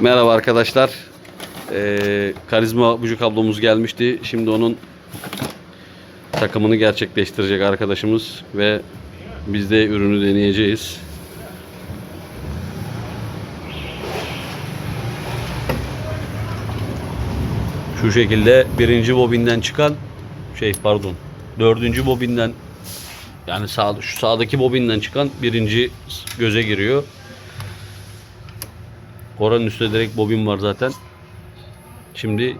Merhaba arkadaşlar. Ee, karizma buju kablomuz gelmişti. Şimdi onun takımını gerçekleştirecek arkadaşımız ve biz de ürünü deneyeceğiz. Şu şekilde birinci bobinden çıkan şey pardon dördüncü bobinden yani sağ, şu sağdaki bobinden çıkan birinci göze giriyor. Oranın üstte direkt bobin var zaten. Şimdi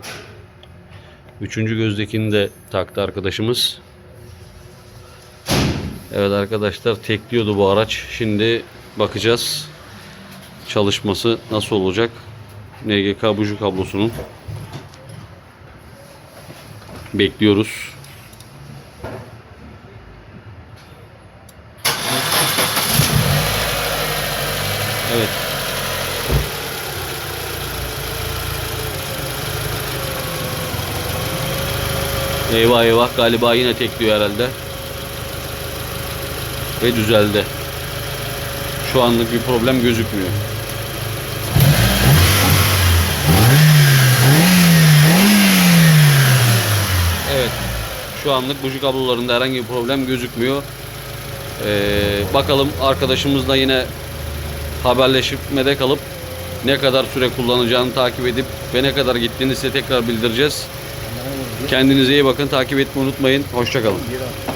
üçüncü gözdekini de taktı arkadaşımız. Evet arkadaşlar tekliyordu bu araç. Şimdi bakacağız çalışması nasıl olacak. NGK buju kablosunun bekliyoruz. Evet. Eyvah eyvah galiba yine tekliyor herhalde. Ve düzeldi. Şu anlık bir problem gözükmüyor. Evet. Şu anlık buji kablolarında herhangi bir problem gözükmüyor. Ee, bakalım arkadaşımızla yine haberleşmede kalıp ne kadar süre kullanacağını takip edip ve ne kadar gittiğini size tekrar bildireceğiz. Kendinize iyi bakın. Takip etmeyi unutmayın. Hoşçakalın.